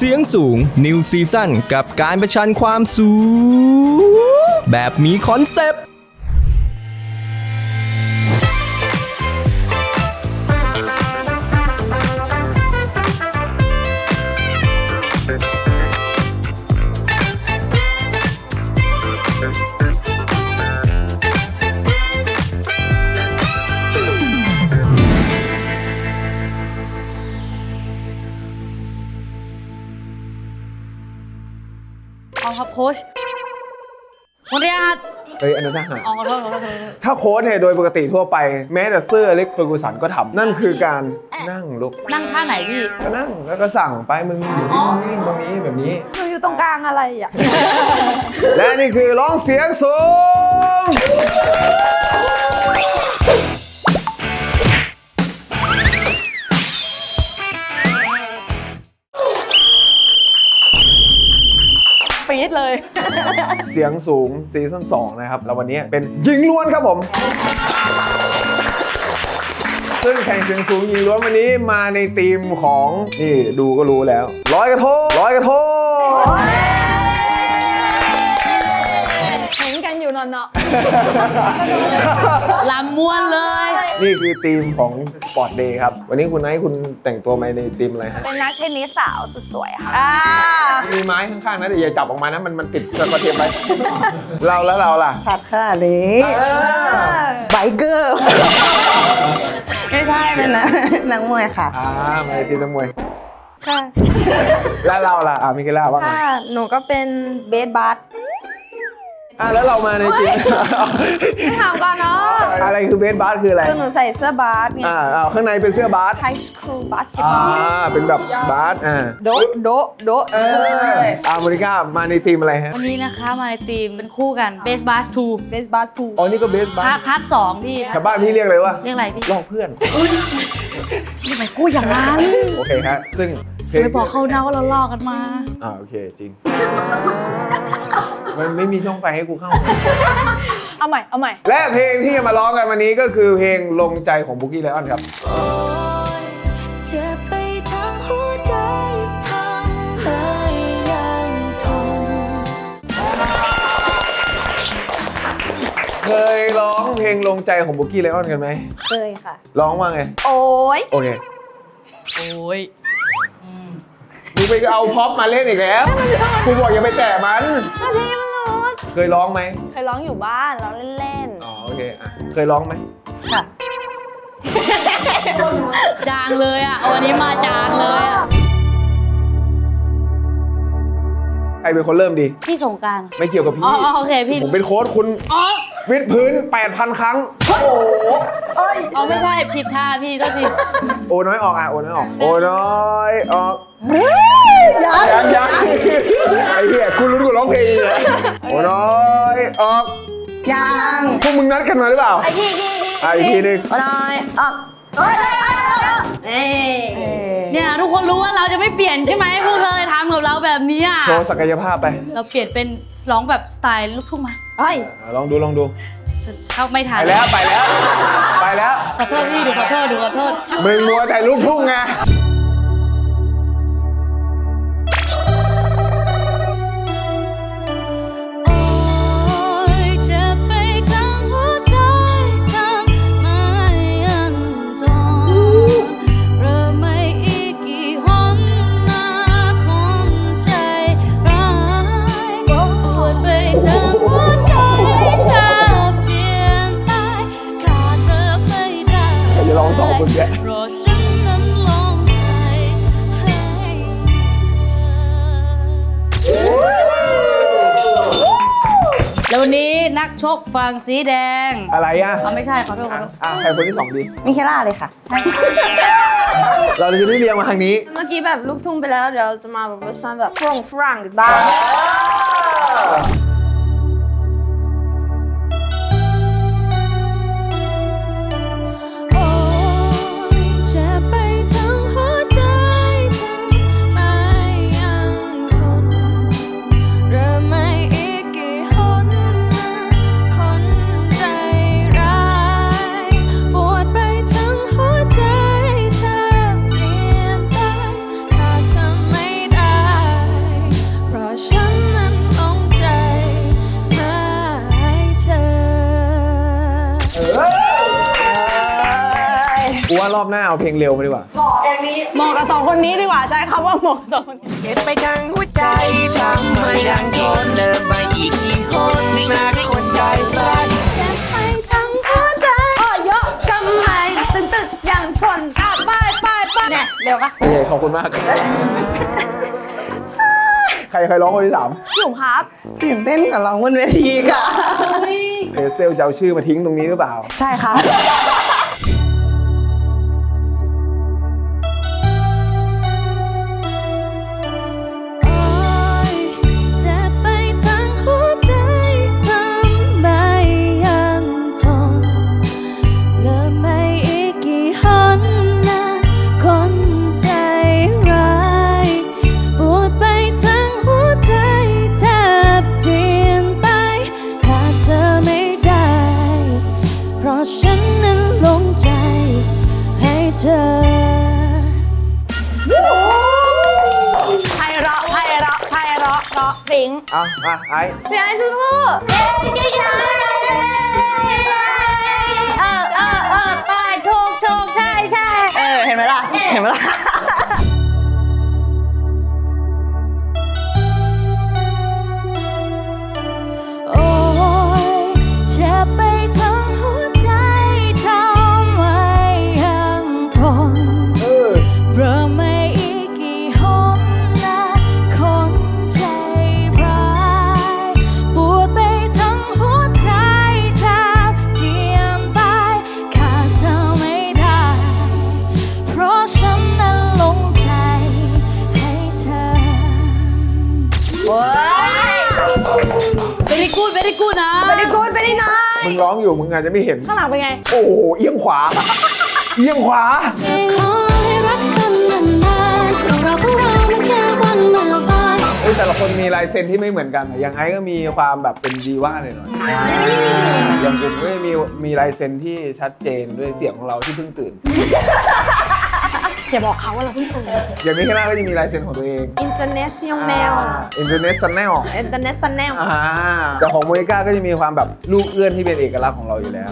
เสียงสูง New Season กับการประชันความสูง แบบมีคอนเซปต์ ครับโค้ชคนเดียวครับเฮ้ยอันนั้นทหารอ๋อขอโทษขอโทษขอโทษถ้าโค้ชเนี่ยโดยปกติทั่วไป แม้แต่เสื้อเล็กเฟอร์กูสันก็ทำนั่นคือการนั่งลุกนั่งท่าไหนพี่ก็นั่งแล้วก็สั่งไปมึงอยู่นิ่งๆตรงนี้แบบนี้ หนูอยู่ตรงกลางอะไรอะ และนี่คือร้องเสียงสูง สียงสูงซีซั่น2นะครับ แล้ววันนี้เป็นยิงล้วนครับผม ซึ่งแข่งเสียงสูงยิงล้วนวันนี้มาในธีมของนี่ดูก็รู้แล้วร้อยกระทงร้อยกระทงเห็นกันอยู่นอนเนาะลำม้วนเลย นี่คือธีมของสปอร์ตเดย์ครับ วันนี้คุณไนท์คุณแต่งตัวมาในธีมอะไรฮะ เป็นนักเทนนิสสาวสุดสวยค่ะอ่ามีไม้ข้างๆนะแต่อย่าจับออกมานะมันมันติดสกอตเทปไป เราแล้วเราล่ะผัดขนาดนี้ไบเกอร์ ไม่ใช่เป็นนะนักมวยค่ะ อ่ามาในทีมนักมวย ค่ะแล้วเราล่ะ อ่ามิเกล่าว่าไง ค่ะ หนูก็เป็นเบสบัส อ่าแล้วเรามาในทีมไม่ถามก่อนเนาะอะไรคือเบสบาสคืออะไร คือหนูใส่เสื้อบาสไงอ่าอ่าข้างในเป็นเสื้อบาสไฮสคูลบาสเกตอ่าบอลเป็นแบบบาสอ่าโดะโดะโดะเอออ่าโมนิก้ามาในทีมอะไรฮะวันนี้นะคะมาในทีมเป็นคู่กันเบสบาสทูเบสบาสทูอ๋อนี่ก็เบสบาพาสร์ทพาร์ทสองพี่ชาวบ้านพี่เรียกเลยว่าเรียกอะไรพี่ลอกเพื่อน ทำไมพูดอย่างนั้น โอเคฮะซึ่งเพลง ไม่บอกเขานะว่าเราลอกกันมา อ่าโอเคจริง มันไม่มีช่องไฟให้กูเข้า เอาใหม่ เอาใหม่ และเพลงที่จะมาร้องกันวันนี้ก็คือเพลงลงใจของบุกี้ไลออนครับ เจ็บไปทั้งหัวใจทำให้ยังทนเคยร้องเพลงลงใจของบุกี้ไลออนกันไหม เคยค่ะ ร้องว่าไง โอ้ยโอเค โอ้ยอืม มึงไปเอาพ็อปมาเล่นอีกแล้วกูบอกอย่าไปแตะมันนาทีมันรู้เคยร้องไหมเคยร้องอยู่บ้านร้องเล่นอ๋อโอเคอะเคยร้องไหมค่ะ จางเลยอะวันนี้มาจางเลยอะ รเป็นคนเริ่มดี พี่สงกรารไม่เกี่ยวกับพี่อ๋ออ๋อโอเคพี่ผมเป็นโค้ชคุณอ๋อวิดพื้น 8,000 ครั้ง อ๋อไม่ใช่ผิดท่าพี่ก็สิโอ้น้อยออกอะโอ้น้อยออก โอ้น้อยออกยังยังยังไอ้เหี้ยกูรู้กูร้องเพลงอีกเลยโอ้น้อยออกยังพวกมึงนัดกันมาหรือเปล่าๆไอ้ที่ที่ที่อะอีกทีหนึงมาหน่อยอะเอ้ย เอ้ยเนี่ยทุกคนรู้ว่าเราจะไม่เปลี่ยนใช่ไหมพวกเธอเลยทำกับเราแบบนี้อะ โชว์ศักยภาพไปเราเปลี่ยนเป็นร้องแบบสไตล์ลูกทุ่งมาเฮ้ยอะลองดูลองดู เข้าไม่ทัไปนแล้วไปแล้ว ไปแล้ว ขอโทษพี่ดูขอโทษดูขอโทษ มึงมัวแต่ลูกทุ่งไง นนี้นักชกฝั่งสีแดงอะไรอะอ๋อไม่ใช่ขอโทษขออะโทษอะใครคนที่สองดี มิเคล่าเลยค่ะ เราจะได้เรียงมาทางนี้ เมื่อกี้แบบลูกทุ่งไปแล้ว เดี๋ยวจะมาแบบเวอร์ชันแบบฝรั่งฝรั่งบ้าง รอบหน้าเอาเพลงเร็วมาดีกว่า เหมาะกับสองคนนี้ดีกว่าใช้คำว่าเหมาะกับสองคนนี้เก็บไปทั้งหัวใจทำมายังทนเดินมาอีกกี่คนไม่น่าคนใจร้ายไปทั้งหัวใจโอ้เยอะทำไมตึงตึกอย่างฝนอะไปไปไปเนี่ยเร็วปะโอเคขอบคุณมาก ใครใครร้องคนที่สามพี่อุ๋มครับตื่นเต้นกับร้องบนเวทีค่ะเอเซลจะเอาชื่อมาทิ้งตรงนี้หรือเปล่า ใช่ค่ะโะเราะปริ้งเอามาไอ้พี่ไอ้สู้เออเออเออไปถูกถูกใช่ใช่เออเห็นไหมล่ะ เห็นไหมล่ะ ร้องอยู่มึงอาจจะไม่เห็น ข้างหลังเป็นไง โอ้โหเอียงขวา เอียงขวา ขอให้รักกันนานๆเราของเรามันแค่วันเมื่อวาน เอ้ยแต่ละคนมีลายเซ็นที่ไม่เหมือนกันอะอย่างไอ้ก็มีความแบบเป็นดีว่าหน่อยหน่อยอย่างผมก็มีมีลายเซ็นที่ชัดเจนด้วยเสียงของเราที่เพิ่งตื่น อย่าบอกเขาว่าเราเพิ่งตื่นอย่างนี้ข้างหน้าก็จะมีลายเซ็นของตัวเองอินเตอร์เนชั่นแนลอินเทอร์เน็ตซันแนลอินเตอร์เนชั่นแนลอ่าแต่ของโมนิก้าก็จะมีความแบบลูกเอื้อนที่เป็นเอกลักษณ์ของเราอยู่แล้ว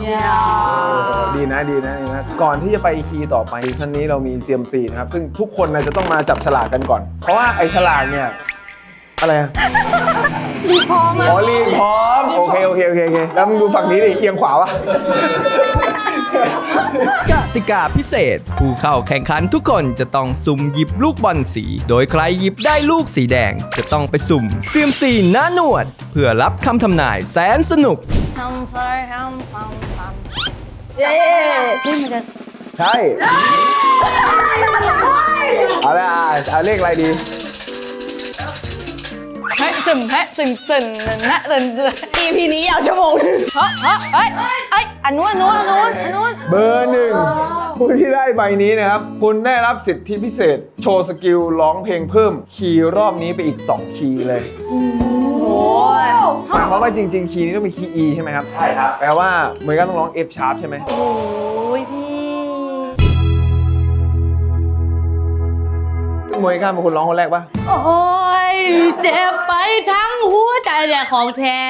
ดีนะดีนะดีนะ ก่อนที่จะไปคีย์ต่อไปชั้นนี้เรามี CMC นะครับ ซึ่งทุกคนนะจะต้องมาจับฉลากกันก่อน เพราะว่าไอ้ฉลากเนี่ย อะไรอะรีพร้อมอ๋อรีบพร้อม โอเค โอเค โอเคโอเคแล้วมึงดูฝั่งนี้ดิเอียงขวาวะ กติกาพิเศษ ผู้เข้าแข่งขันทุกคนจะต้องสุ่มหยิบลูกบอลสี โดยใครหยิบได้ลูกสีแดง จะต้องไปสุ่มเซียมซีหน้าหนวด เพื่อรับคำทำนายแสนสนุกซ้ำซ้ำซ้ำซ้ำซ้ำเย้นี่มันจะใช่ เอาละอะเอาเลขอะไรดี เฮ้ยซึมเฮ้ยซึมซึมนะซึม EP นี้ยาวชั่วโมงนึงเฮ้ยเฮ้ยเฮ้ยเฮ้ยอันนู้นอันนู้นอันนู้นอันนู้นเบอร์หนึ่งผู้ที่ได้ใบนี้นะครับ คุณได้รับสิทธิพิเศษ โชว์สกิลร้องเพลงเพิ่ม คีย์รอบนี้ไปอีก 2 คีย์เลยหมายความว่าจริง ๆ คีย์นี้ต้องเป็นคีย์ E ใช่ไหมครับ ใช่ครับ แปลว่าเหมือนกันต้องร้อง F sharp ใช่ไหม โอ้ยพี่ ซึ่งโมยก้าเป็นคนร้องคนแรกปะโอ้ยเจ็บไปทั้งหัวใจเนี่ยของแท้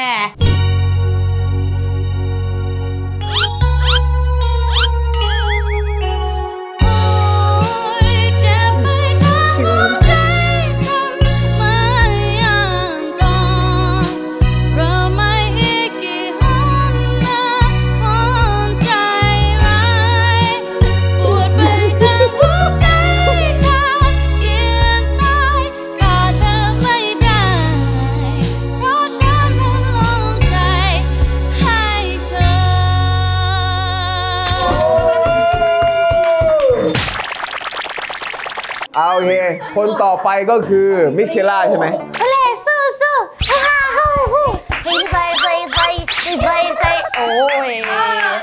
อไปก็คือมิเคล่าใช่ไหมทะเลสู้สู้ฮ่าฮ่าฮ่าฮ่าใส่ใส่ใส่ใส่ใส่ใส่โอ้ย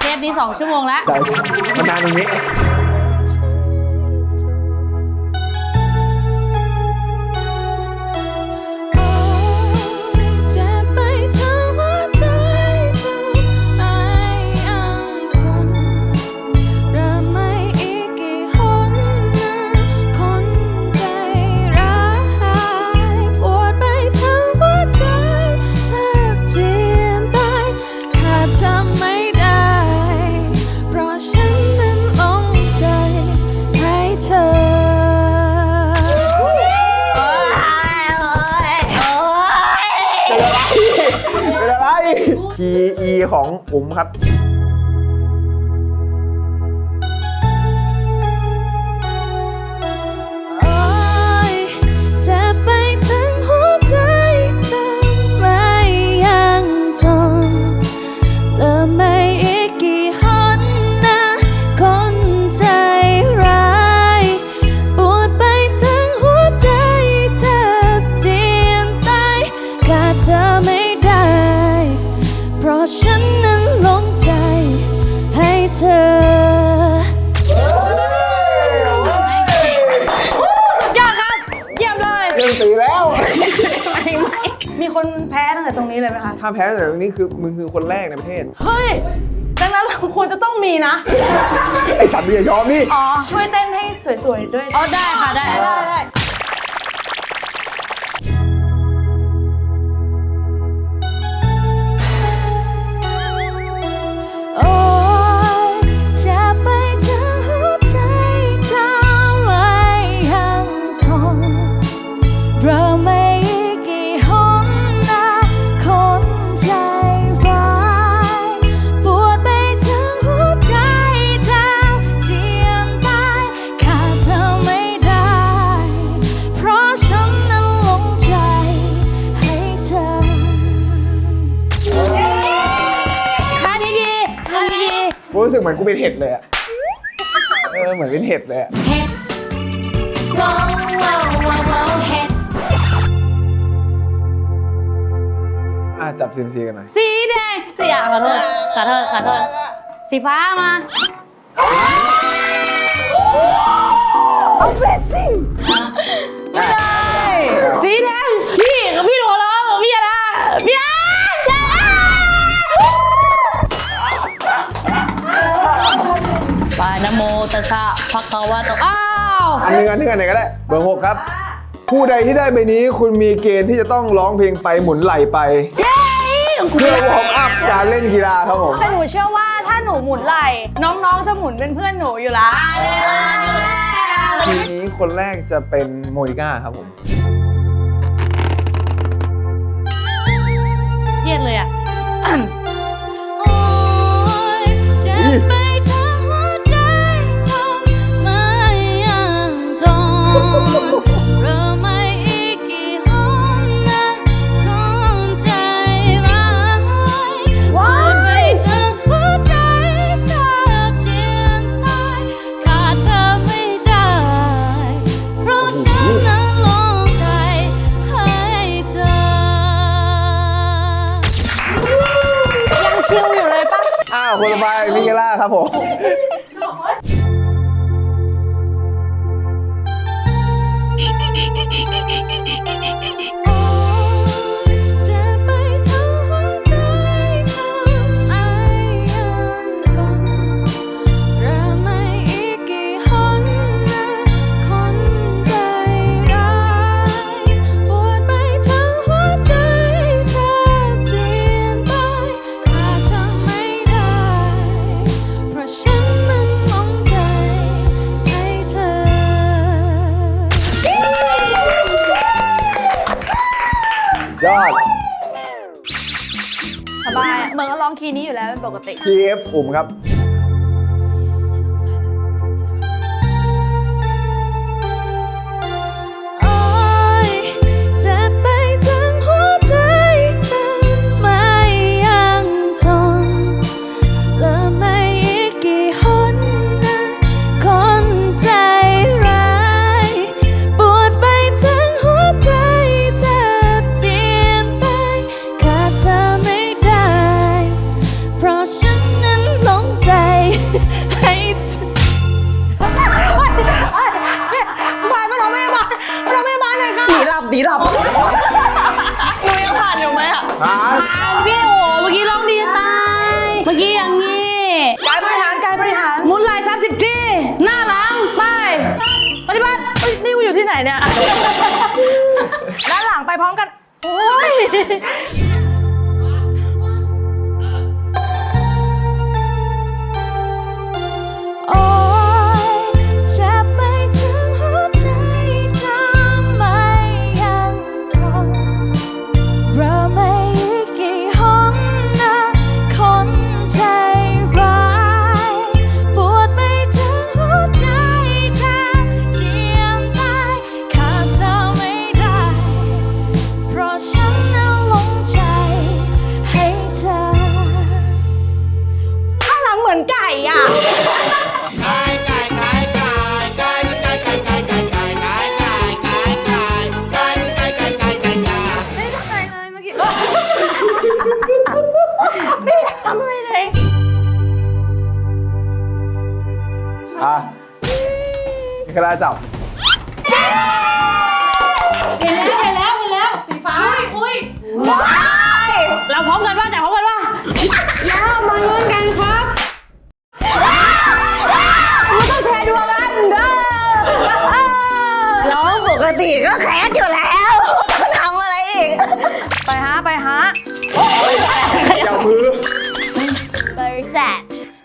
เทปนี้สองชั่วโมงแล้วใช่มันนานตรงนี้ แพ้แต่ตรงนี้คือมึงคือคนแรกในประเทศ เฮ้ย ดังนั้นเราควรจะต้องมีนะ ไอสัตว์เบียยอมนี่ อ๋อ ช่วยเต้นให้สวยๆด้วยเอาได้ค่ะ ได้ได้ได้ กูรู้สึกเหมือนกูเป็นเห็ดเลยอะเออเหมือนเป็นเห็ดเลยอะอะจับซีมซีกันหน่อยสีแดงสีอะขอโทษขอโทษขอโทษสีฟ้ามาสี ตัสสะภะคะวะโตอ้าวอันหนึงอันหนึงอันไหนก็ได้ เบอร์หกครับ ผู้ใดที่ได้ใบนี้คุณมีเกณฑ์ที่จะต้องร้องเพลงไปหมุนไหลไปเพื่อวอร์มอัพการเล่นกีฬาครับผม แต่หนูเชื่อว่าถ้าหนูหมุนไหลน้องๆจะหมุนเป็นเพื่อนหนูอยู่แล้วทีนี้คนแรกจะเป็นโมนิก้าครับผม เครียดเลยอะ โอ้ยเจ็บไปทั้ อ้าวคนต่อไปมิเกล่าครับผม ย์นี้อยู่เอฟอุ่มครับ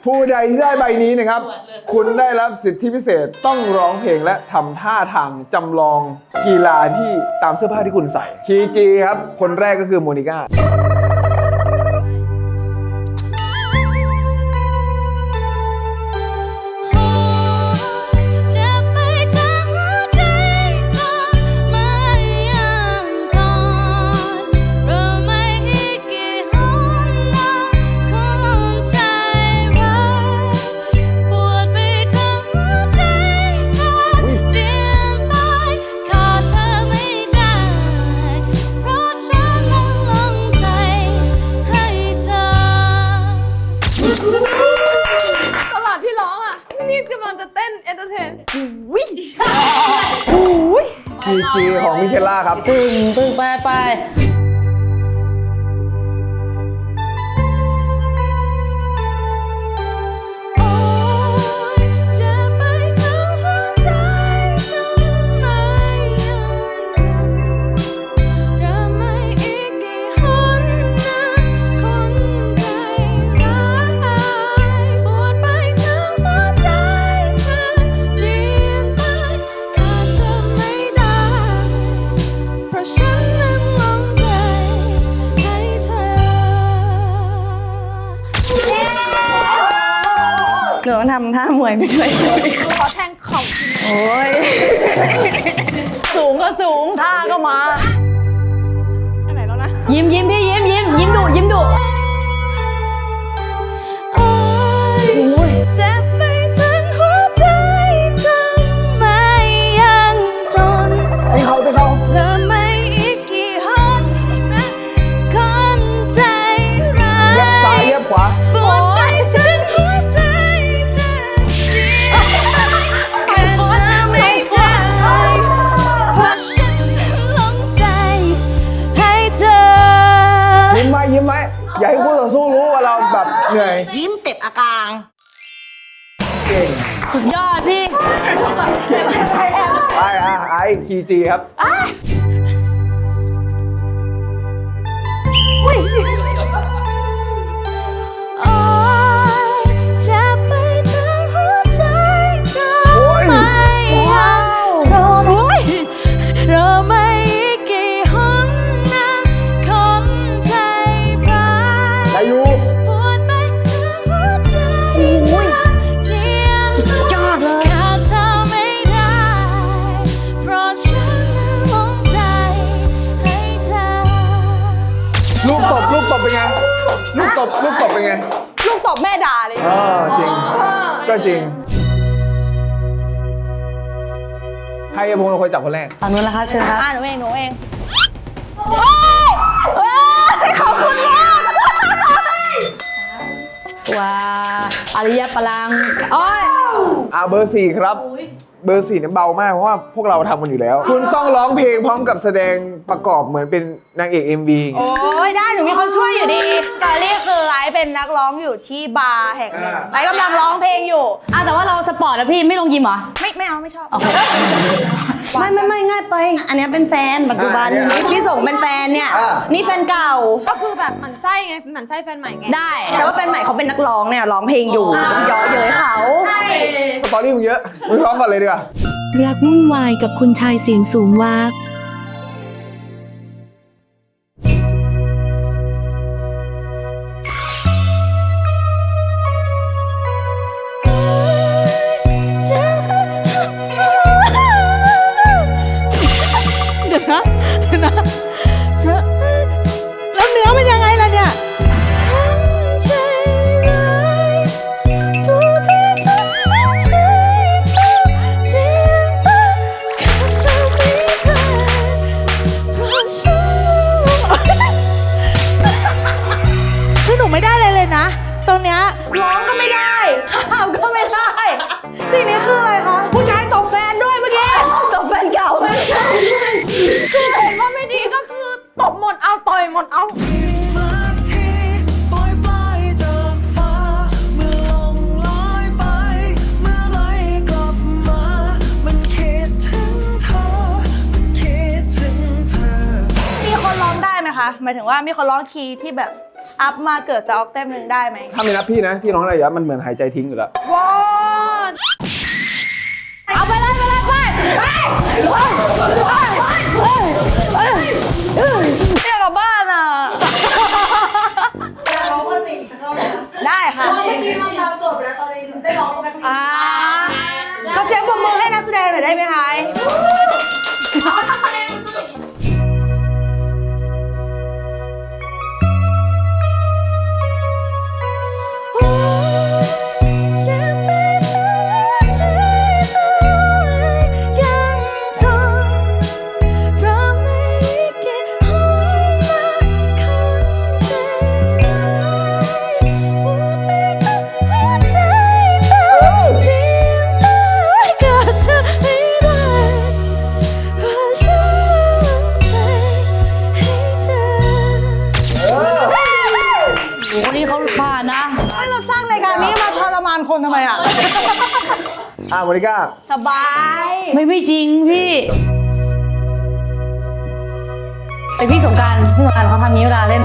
ผู้ใดที่ได้ใบนี้นะครับ คุณได้รับสิทธิพิเศษต้องร้องเพลงและทำท่าทางจำลองกีฬาที่ตามเสื้อผ้าที่คุณใส่คีจีครับ คนแรกก็คือโมนิก้า ครับ ปึ้งปึ้งแปไหนูต้องทำท่ามวยไปด้วยใช่ไหมขอแทงเข่าโอ้ยสูงก็สูงท่าก็มาอันไหนแล้วนะ ยิ้มยิ้มพี่ยิ้มยิ้มยิ้มดุยิ้มดุ ยิ้มเต็บอากางเก่งสุดยอดพี่ไอ้อะไอ้คีจีครับ จริง ใครจะพงเราคนจับคนแรก ฝั่งนู้นละครับเชิญครับ อ่าหนูเองหนูเองโอ้ยโอ้ยขอบคุณมากว้าอริยปรังโอ้ย อ่าเบอร์สี่ครับเบอร์สี่เนี่ยเบามากเพราะว่าพวกเราทำกันอยู่แล้ว คุณต้องร้องเพลงพร้อมกับแสดงประกอบเหมือนเป็นนางเอก MV โอ้ยได้หนูมีคนช่วยอยู่ดีตอนนี้คือไอซ์เป็นนักร้องอยู่ที่บาร์แห่งหนึ่งอ่าไอซ์กำลังร้องเพลงอยู่ อะแต่ว่าเราสปอร์ตนะพี่ไม่ลงยิมเหรอ ไม่ไม่เอาไม่ชอบไม่ไม่ไม่ง่ายไป อันเนี้ยเป็นแฟนปัจจุบันอ่าเนี่ยที่ส่งเป็นแฟนเนี่ยอ่านี่แฟนเก่า ก็คือแบบหมั่นไส้ไงหมั่นไส้แฟนใหม่ไงได้แต่ว่าแฟนใหม่เขาเป็นนักร้องเนี่ยร้องเพลงอยู่ต้องเย้อเย้ยเขาสตอรี่มึงเยอะ มึงพร้อมก่อนเลยดีกว่า รักวุ่นวายกับคุณชายเสียงสูงวาก องคีย์ที่แบบอัพมาเกิดจะออกเต็มหนึ่งได้ไหมถ้าไม่นับพี่นะ พี่ร้องอะไรอยู่มันเหมือนหายใจทิ้งอยู่แล้ว เขาผ่านนะให้เราสร้างรายการนี้มาทรมานคนทำไมอะ อะโมนิก้าสบาย ไม่ไม่จริงพี่แต่พี่สงกรารพี่สงกรารเขาทำนี้เวลาเล่น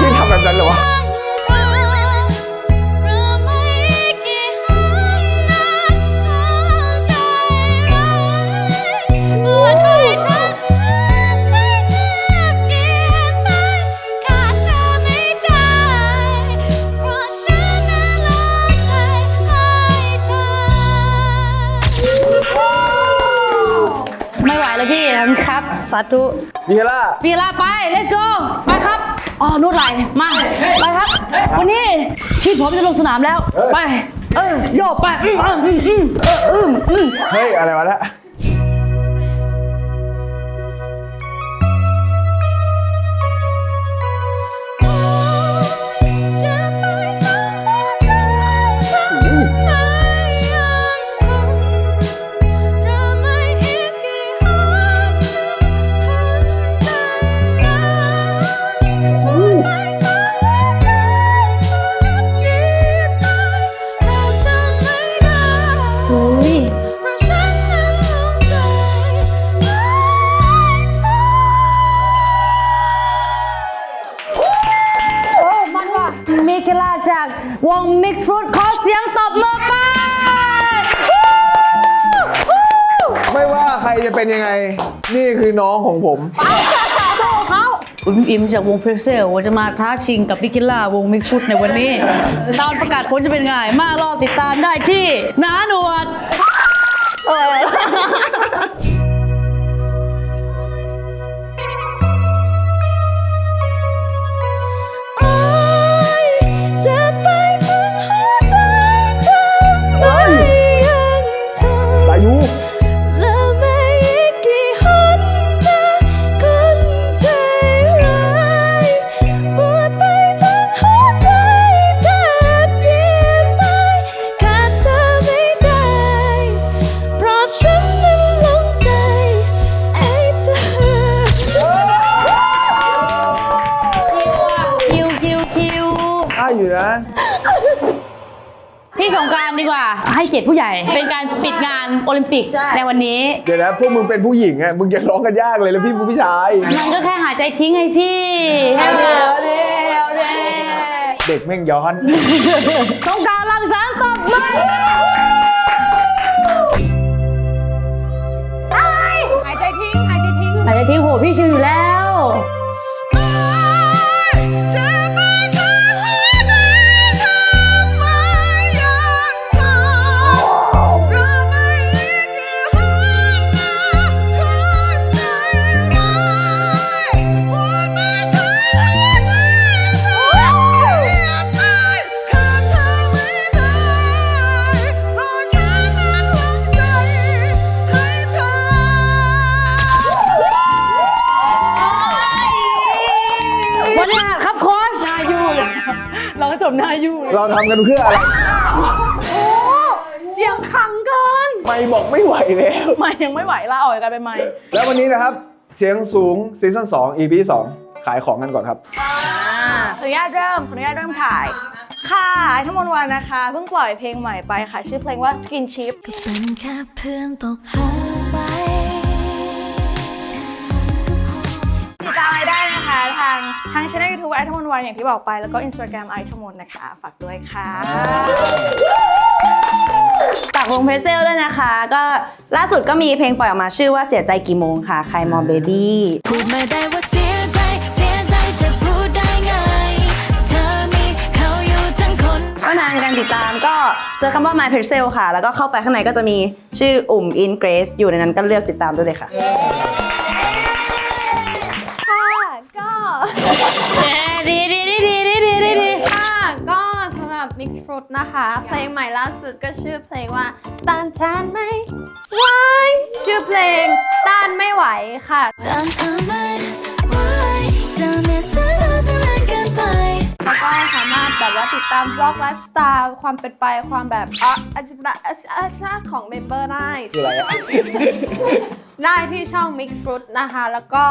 พี่ทำแบบนั้นเหรอวะาธุมีล่าพี่ลาไป let's go ไปครับอ๋อนวดไหลมาไปครับ วันนี้ที่ผมจะลงสนามแล้ว ไป เออโยกไปอืมอืมอืมอืมเอออืมอืม เฮ้ย อะไรวะเนี่ย น้องของผมอุมอิมจากวงเพรสเซลว่าจะมาท้าชิงกับพิคิล่าวง Mix Fruit ในวันนี้ ตอนประกาศผลจะเป็นไง มารอติดตามได้ที่หนาหนวด ดีกว่า ให้เกียรติผู้ใหญ่ เป็นการปิดงานโอลิมปิกในวันนี้ เดี๋ยวนะพวกมึงเป็นผู้หญิงอะมึงจะร้องกันยากเลยแล้วพี่เป็นผู้ชาย มันก็แค่หายใจทิ้งไงพี่แค่เดี๋ยวเดี๋ยวเดี๋ยวเด็กแม่งย้อน สงกรารลังสารค์ตบมือหายใจทิ้ง หายใจทิ้ง หายใจทิ้งโหพี่ชิวอยู่แล้ว ร้องจบหน้ายู่เลยเราทำกันเพื่ออะไร เสียงขังเกิน ไม่บอกไม่ไหวแล้ว ไม่ยังไม่ไหวลาออกจากการเป็นไม้แล้ววันนี้นะครับ เสียงสูงซีซั่น2 EP 2 ขายของกันก่อนครับขออนุญาตเริ่มขออนุญาตเริ่มถ่าย ค่ะไอทั้งมนวันนะคะ เพิ่งปล่อยเพลงใหม่ไปค่ะ ชื่อเพลงว่า Skin Chip เป็นแค่เพื่อนตกหาไป ติดตามไอได้นะคะทางทางช่อง YouTube ไอทั้งมนวันอย่างที่บอกไปแล้วก็ Instagram ไอทั้งมนนะคะฝากด้วยค่ะฝากวงเพรสเซลด้วยนะคะ ก็ล่าสุดก็มีเพลงปล่อยออกมาชื่อว่าเสียใจกี่โมงค่ะใครมองเบบี้พูดไม่ได้ว่าเสียใจเสียใจจะพูดได้ไงเธอมีเขาอยู่ทั้งคนก็นานในการติดตามก็เจอคำว่า My p e r c e l ค่ะ แล้วก็เข้าไปข้างในก็จะมีชื่ออุ่ม In Grace อยู่ในนั้นก็เลือกติดตามด้วยเลยค่ะ ดีดีดีดีดีดีดีดีค่ะก็สำหรับ Mix Fruit นะคะ เพลงใหม่ล่าสุดก็ชื่อเพลงว่าต้านทานไม่ไหวชื่อเพลงต้านไม่ไหวค่ะตามเธอไหว แล้วก็สามารถแบบว่าติดตามบล็อกไลฟ์สไตล์ความเป็นไปความแบบอะอาชีพอาชีพอาชีพของเมมเบอร์ได้ คืออะไรอะได้ที่ช่อง Mix Fruit นะคะ แล้วก็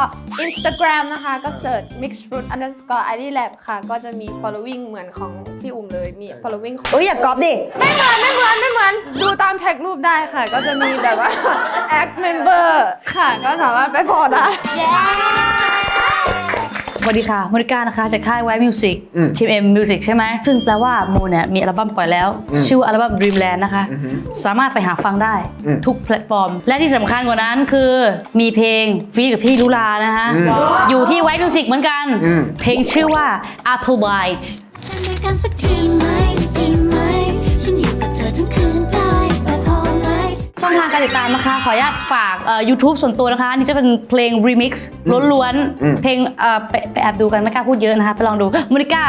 Instagram นะคะ ก็เสิร์ช Mix Fruit underscore ID lab ค่ะ ก็จะมี following เหมือนของพี่อุ่มเลย มี following ของอุ้ยอยากก๊อปดิ ไม่เหมือนไม่เหมือนไม่เหมือน ดูตามแท็กรูปได้ค่ะ ก็จะมีแบบว่า act member ค่ะ ก็สามารถไปพอได้ส วัสดีค่ะมูนิก้านะคะจากค่ายไวมิวสิกอืมทีมเอ็มมิวสิกใช่ไหม ซึ่งแปลว่าโมเนี่ยมีอัลบั้มปล่อยแล้ว อืมชื่อว่าอัลบั้ม Dreamland นะคะ อือฮึสามารถไปหาฟังได้อืมทุกแพลตฟอร์ม และที่สำคัญกว่านั้นคือมีเพลงฟีกับพี่ลุลานะคะอืมอยู่ที่ไวมิวสิกเหมือนกัน อืม เพลงชื่อว่า Apple Bite ฉันด้วยกันสักทีไหมดีไห ช่องทางการติดตามนะคะ ขออนุญาตฝากเอ่อ YouTube ส่วนตัวนะคะอันนี่จะเป็นเพลง remix ล้วนอืมๆเพลงเอ่อไปไปแอบดูกันไม่กล้าพูดเยอะนะคะ ไปลองดูมูนิก้า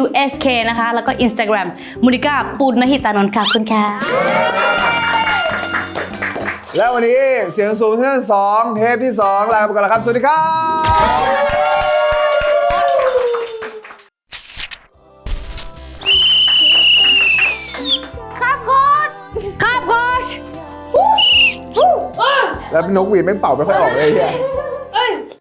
WSK นะคะ แล้วก็ Instagram มูนิก้าปูนนหิตานนท์ค่ะขอบคุณค่ะแล้ววันนี้เสียงสูงที่สองเทปที่สองลาไปก่อนแล้วครับ สวัสดีครับครับ แล้วนกหวีดแม่งเป่าไม่ค่อยออกเลยเฮีย เอ้ย